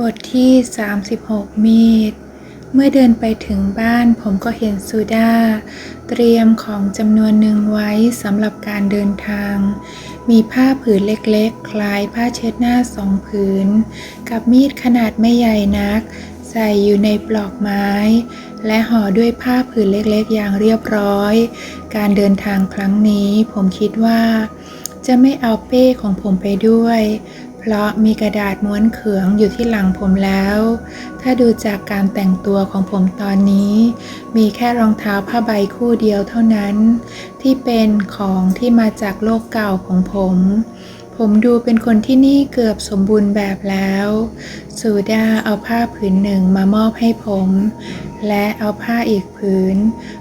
บทที่ 36 มีด เมื่อเดินไปถึงบ้านผมก็เห็นซูดาเตรียมของจำนวนหนึ่งไว้สำหรับการเดินทาง มีผ้าผืนเล็กๆ คล้ายผ้าเช็ดหน้าสองผืน กับมีดขนาดไม่ใหญ่นัก ใส่อยู่ในปลอกไม้ และห่อด้วยผ้าผืนเล็กๆ อย่างเรียบร้อย การเดินทางครั้งนี้ผมคิดว่าจะไม่เอาเป้ของผมไปด้วย เพราะมีกระดาษม้วนเขืองอยู่ที่หลังผมแล้ว ถ้าดูจากการแต่งตัวของผมตอนนี้ มีแค่รองเท้าผ้าใบคู่เดียวเท่านั้น ที่เป็นของที่มาจากโลกเก่าของผม ผมดูเป็นคนที่นี่เกือบสมบูรณ์แบบแล้ว สูดาเอาผ้าผืนหนึ่งมามอบให้ผม และเอาผ้าอีกผืน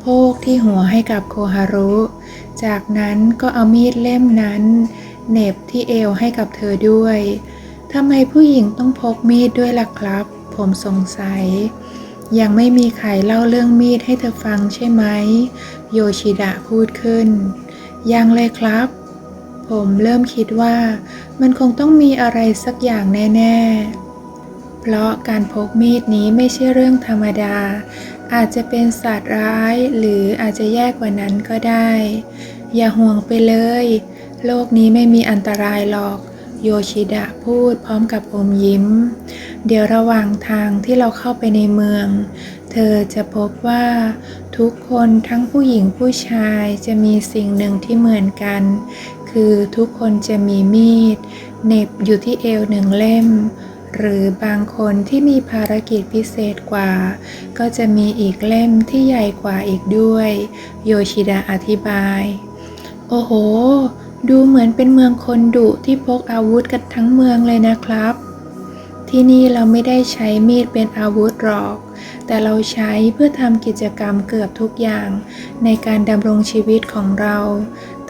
โพกที่หัวให้กับโคฮารุ จากนั้นก็เอามีดเล่มนั้น เหน็บที่เอวให้กับเธอด้วยทำไมผู้หญิงต้องพกมีดด้วยล่ะครับ ผมสงสัย ยังไม่มีใครเล่าเรื่องมีดให้เธอฟังใช่ไหม โยชิดะพูดขึ้น ยังเลยครับ ผมเริ่มคิดว่า มันคงต้องมีอะไรสักอย่างแน่ ๆ เพราะการพกมีดนี้ไม่ใช่เรื่องธรรมดา อาจจะเป็นสัตว์ร้ายหรืออาจจะแย่กว่านั้นก็ได้ อย่าห่วงไปเลย โลกนี้ไม่มีอันตรายหรอก โยชิดะพูดพร้อมกับอมยิ้ม เดี๋ยวระหว่างทางที่เราเข้าไปในเมือง เธอจะพบว่า ทุกคนทั้งผู้หญิงผู้ชายจะมีสิ่งหนึ่งที่เหมือนกัน คือทุกคนจะมีมีดเน็บอยู่ที่เอวหนึ่งเล่มหรือบางคนที่มีภารกิจพิเศษกว่า ก็จะมีอีกเล่มที่ใหญ่กว่าอีกด้วย โยชิดะอธิบาย โอ้โห ดูเหมือนเป็นเมืองคนดุที่พกอาวุธกันทั้งเมืองเลยนะครับ ที่นี่เราไม่ได้ใช้มีดเป็นอาวุธหรอก แต่เราใช้เพื่อทำกิจกรรมเกือบทุกอย่าง ในการดำรงชีวิตของเรา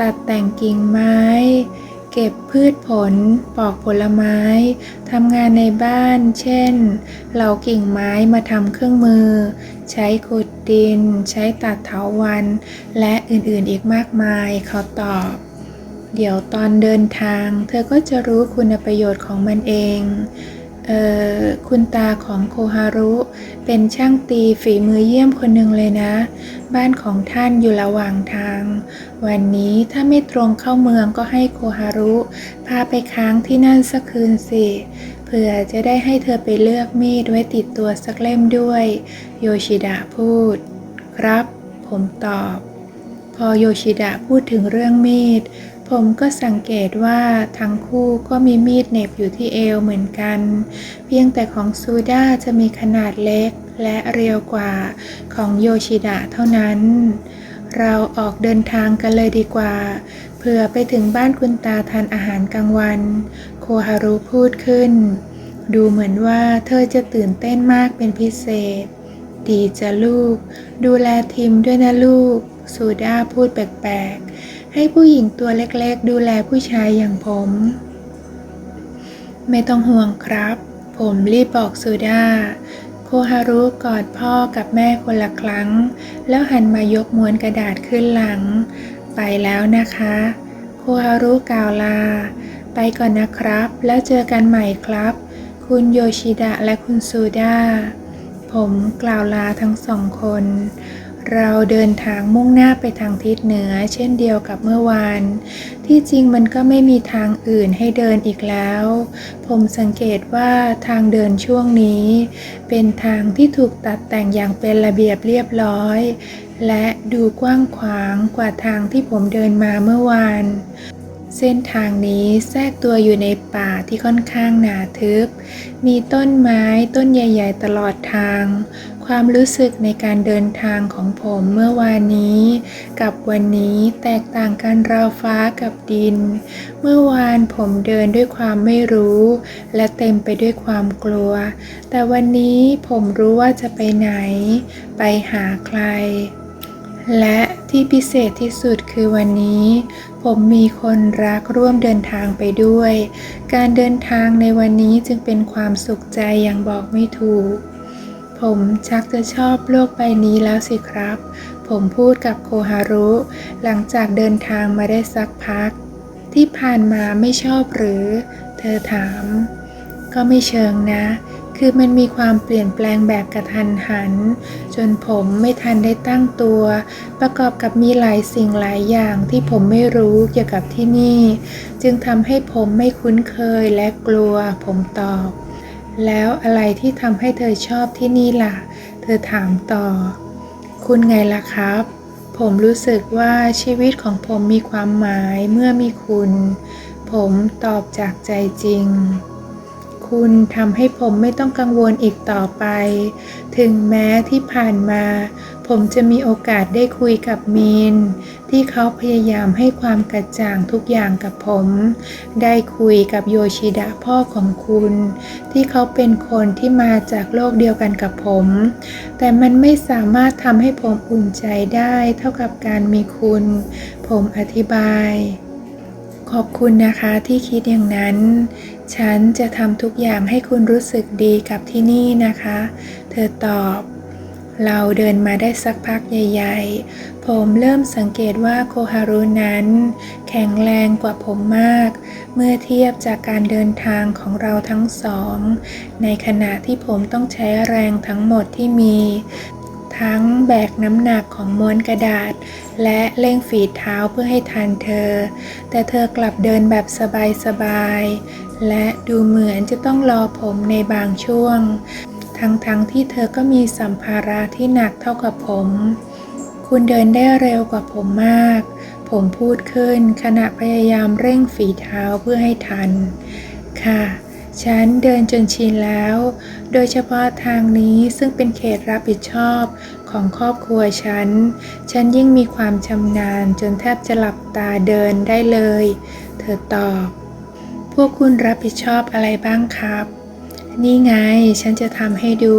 ตัดแต่งกิ่งไม้ เก็บพืชผล ปอกผลไม้ทำงานในบ้าน เช่นเหลากิ่งไม้มาทำเครื่องมือ ใช้ขุดดิน ใช้ตัดเถาวัน และอื่นๆอีกมากมายเขาตอบ เดี๋ยวตอนเดินทาง เธอก็จะรู้คุณประโยชน์ของมันเองเอ่อคุณตาของโคฮารุ เป็นช่างตีฝีมือเยี่ยมคนหนึ่งเลยนะ บ้านของท่านอยู่ระหว่างทาง วันนี้ถ้าไม่ตรงเข้าเมืองก็ให้โคฮารุ พาไปค้างที่นั่นสักคืนสิเผื่อจะได้ให้เธอไปเลือกมีดไว้ติดตัวสักเล่มด้วย โยชิดะพูด ครับ ผมตอบ พอโยชิดะพูดถึงเรื่องมีด ผมก็สังเกตว่าทั้งคู่ก็มีมีดเหน็บอยู่ที่เอวเหมือนกัน เพียงแต่ของซูด้าจะมีขนาดเล็กและเรียวกว่าของโยชิดะเท่านั้น เราออกเดินทางกันเลยดีกว่าเพื่อไปถึงบ้านคุณตาทานอาหารกลางวัน โคฮารุพูดขึ้น ดูเหมือนว่าเธอจะตื่นเต้นมากเป็นพิเศษ ดีจ้ะลูก ดูแลทีมด้วยนะลูก ซูด้าพูดแปลกๆ ให้ผู้หญิงตัวเล็กๆ ดูแลผู้ชายอย่างผม ไม่ต้องห่วงครับ ผมรีบบอกซูด้าโคฮารุกอดพ่อกับแม่คนละครั้ง แล้วหันมายกม้วนกระดาษขึ้นหลัง ไปแล้วนะคะ โคฮารุกล่าวลา ไปก่อนนะครับ แล้วเจอกันใหม่ครับ คุณโยชิดะและคุณซูด้าผมกล่าวลาทั้งสองคน เราเดินทางมุ่งหน้าไปทางทิศเหนือ เช่นเดียวกับเมื่อวาน ที่จริงมันก็ไม่มีทางอื่นให้เดินอีกแล้ว ผมสังเกตว่าทางเดินช่วงนี้ เป็นทางที่ถูกตัดแต่งอย่างเป็นระเบียบเรียบร้อย และดูกว้างขวางกว่าทางที่ผมเดินมาเมื่อวาน เส้นทางนี้แทรกตัวอยู่ในป่าที่ค่อนข้างหนาทึบ มีต้นไม้ต้นใหญ่ ๆ ตลอดทาง ความรู้สึกในการเดินทางของผมเมื่อวานนี้ กับวันนี้แตกต่างกันราวฟ้ากับดิน เมื่อวานผมเดินด้วยความไม่รู้ และเต็มไปด้วยความกลัว แต่วันนี้ผมรู้ว่าจะไปไหน ไปหาใคร และที่พิเศษที่สุดคือวันนี้ ผมมีคนรักร่วมเดินทางไปด้วย การเดินทางในวันนี้จึงเป็นความสุขใจอย่างบอกไม่ถูก ผมชักจะชอบโลกใบนี้แล้วสิครับ ผมพูดกับโคฮารุ หลังจากเดินทางมาได้สักพัก ที่ผ่านมาไม่ชอบหรือ เธอถาม ก็ไม่เชิงนะ คือมันมีความเปลี่ยนแปลงแบบกระทันหัน จนผมไม่ทันได้ตั้งตัว ประกอบกับมีหลายสิ่งหลายอย่างที่ผมไม่รู้เกี่ยวกับที่นี่ จึงทำให้ผมไม่คุ้นเคยและกลัว ผมตอบ แล้วอะไรที่ทำให้เธอชอบที่นี่ล่ะ เธอถามต่อ คุณไงล่ะครับ ผมรู้สึกว่าชีวิตของผมมีความหมายเมื่อมีคุณ ผมตอบจากใจจริง คุณทำให้ผมไม่ต้องกังวลอีกต่อไป ถึงแม้ที่ผ่านมา ผมจะมีโอกาสได้คุยกับมีน ที่เขาพยายามให้ความกระจ่างทุกอย่างกับผม ได้คุยกับโยชิดะพ่อของคุณ ที่เขาเป็นคนที่มาจากโลกเดียวกันกับผม แต่มันไม่สามารถทำให้ผมอุ่นใจได้เท่ากับการมีคุณ ผมอธิบาย อบคุณนะคะที่คิดอย่างนั้น ฉันจะทำทุกอย่างให้คุณรู้สึกดีกับที่นี่นะคะ เธอตอบ เราเดินมาได้สักพักใหญ่ ๆ ผมเริ่มสังเกตว่าโคฮารุนั้น แข็งแรงกว่าผมมาก เมื่อเทียบจากการเดินทางของเราทั้งสอง ในขณะที่ผมต้องใช้แรงทั้งหมดที่มี ทั้งแบกน้ำหนักของม้วนกระดาษ และเร่งฝีเท้าเพื่อให้ทันเธอ แต่เธอกลับเดินแบบสบายๆ และดูเหมือนจะต้องรอผมในบางช่วง ทั้งๆทที่เธอก็มีสัมภาระที่หนักเท่ากับผม คุณเดินได้เร็วกว่าผมมาก ผมพูดขึ้นขณะพยายามเร่งฝีเท้าเพื่อให้ทัน ค่ะ ฉันเดินจนชินแล้ว โดยเฉพาะทางนี้ซึ่งเป็นเขตรับผิดชอบของครอบครัวฉัน ฉันยิ่งมีความชำนาญจนแทบจะหลับตาเดินได้เลย เธอตอบ พวกคุณรับผิดชอบอะไรบ้างครับ นี่ไงฉันจะทำให้ดู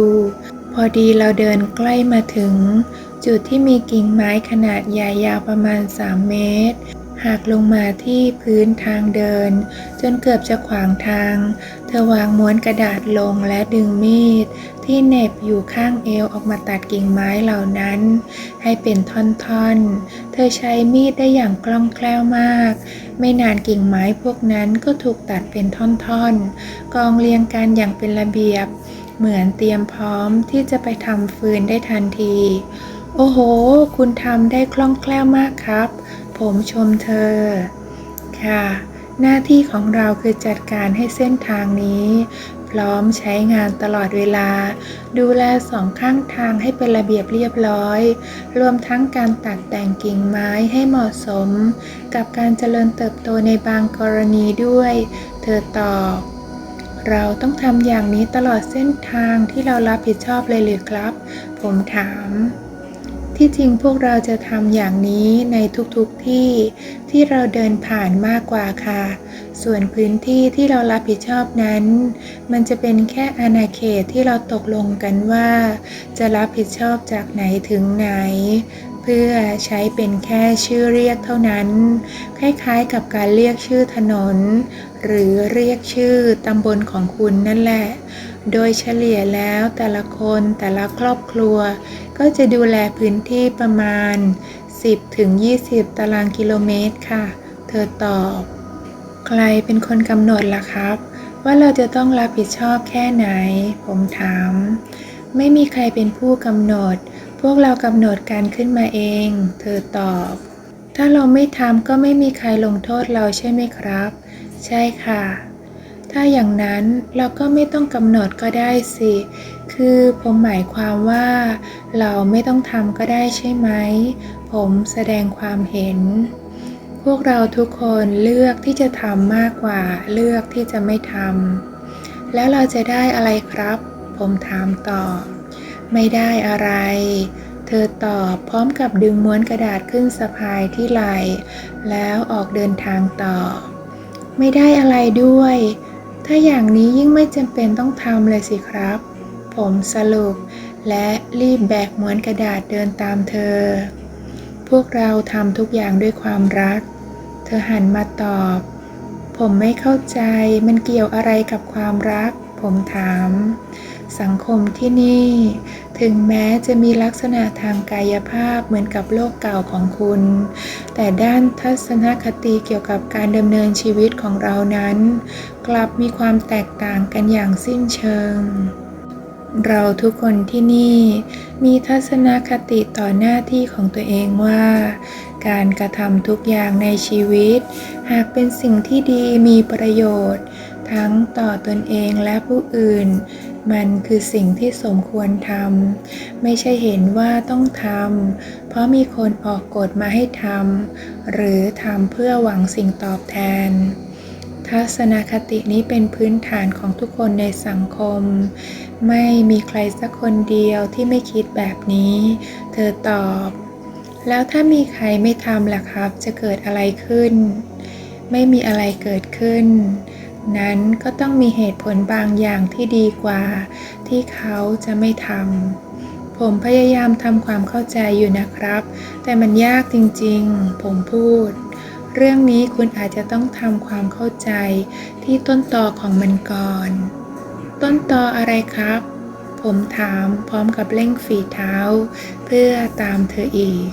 พอดีเราเดินใกล้มาถึง จุดที่มีกิ่งไม้ขนาดใหญ่ยาวประมาณ 3 เมตร หากลงมาที่พื้นทางเดิน จนเกือบจะขวางทาง เธอวางม้วนกระดาษลงและดึงมีด ที่เหน็บอยู่ข้างเอวออกมาตัดกิ่งไม้เหล่านั้น ให้เป็นท่อนๆ เธอใช้มีดได้อย่างคล่องแคล่วมาก ไม่นานกิ่งไม้พวกนั้นก็ถูกตัดเป็นท่อนๆ กองเรียงกันอย่างเป็นระเบียบ เหมือนเตรียมพร้อมที่จะไปทำฟืนได้ทันที โอ้โห คุณทำได้คล่องแคล่วมากครับ ผมชมเธอ ค่ะ หน้าที่ของเราคือจัดการให้เส้นทางนี้ พร้อมใช้งานตลอดเวลา ดูแลสองข้างทางให้เป็นระเบียบเรียบร้อย รวมทั้งการตัดแต่งกิ่งไม้ให้เหมาะสม กับการเจริญเติบโตในบางกรณีด้วย เธอตอบเราต้องทำอย่างนี้ตลอดเส้นทางที่เรารับผิดชอบเลยหรือครับ ผมถาม ที่จริงพวกเราจะทำอย่างนี้ในทุกๆทที่ที่เราเดินผ่านมากกว่าค่ะ ส่วนพื้นที่ที่เรารับผิดชอบนั้น มันจะเป็นแค่อาณาเขตที่เราตกลงกันว่า จะรับผิดชอบจากไหนถึงไหน เพื่อใช้เป็นแค่ชื่อเรียกเท่านั้น คล้ายๆกับการเรียกชื่อถนน หรือเรียกชื่อตำบลของคุณนั่นแหละ โดยเฉลี่ยแล้วแต่ละคนแต่ละครอบครัว ก็จะดูแลพื้นที่ประมาณ 10ถึง20 ตารางกิโลเมตรค่ะ เธอตอบ ใครเป็นคนกำหนดล่ะครับ ว่าเราจะต้องรับผิดชอบแค่ไหน ผมถาม ไม่มีใครเป็นผู้กำหนด พวกเรากำหนดการขึ้นมาเอง เธอตอบ ถ้าเราไม่ทำก็ไม่มีใครลงโทษเราใช่ไหมครับ ใช่ค่ะ ถ้าอย่างนั้นเราก็ไม่ต้องกำหนดก็ได้สิ คือผมหมายความว่า เราไม่ต้องทำก็ได้ใช่ไหม ผมแสดงความเห็น พวกเราทุกคนเลือกที่จะทำมากกว่าเลือกที่จะไม่ทำแล้วเราจะได้อะไรครับ ผมถามต่อ ไม่ได้อะไร เธอตอบพร้อมกับดึงม้วนกระดาษขึ้นสะพายที่ไหล่แล้วออกเดินทางต่อ ไม่ได้อะไรด้วย ถ้าอย่างนี้ยิ่งไม่จำเป็นต้องทำเลยสิครับ ผมสรุปและรีบแบกม้วนกระดาษเดินตามเธอ พวกเราทำทุกอย่างด้วยความรัก เธอหันมาตอบ ผมไม่เข้าใจมันเกี่ยวอะไรกับความรัก ผมถาม สังคมที่นี่ ถึงแม้จะมีลักษณะทางกายภาพเหมือนกับโลกเก่าของคุณ แต่ด้านทัศนคติเกี่ยวกับการดำเนินชีวิตของเรานั้น กลับมีความแตกต่างกันอย่างสิ้นเชิงเราทุกคนที่นี่มีทัศนคติต่อหน้าที่ของตัวเองว่า การกระทำทุกอย่างในชีวิต หากเป็นสิ่งที่ดีมีประโยชน์ ทั้งต่อตนเองและผู้อื่น มันคือสิ่งที่สมควรทำ ไม่ใช่เห็นว่าต้องทำ เพราะมีคนออกกฎมาให้ทำ หรือทำเพื่อหวังสิ่งตอบแทน ทัศนคตินี้เป็นพื้นฐานของทุกคนในสังคม ไม่มีใครสักคนเดียวที่ไม่คิดแบบนี้ เธอตอบ แล้วถ้ามีใครไม่ทำล่ะครับ จะเกิดอะไรขึ้น ไม่มีอะไรเกิดขึ้น นั้นก็ต้องมีเหตุผลบางอย่างที่ดีกว่า ที่เขาจะไม่ทำ ผมพยายามทำความเข้าใจอยู่นะครับ แต่มันยากจริงๆ ผมพูด เรื่องนี้คุณอาจจะต้องทำความเข้าใจที่ต้นตอของมันก่อน ต้นตออะไรครับ ผมถามพร้อมกับเร่งฝีเท้า เพื่อตามเธออีก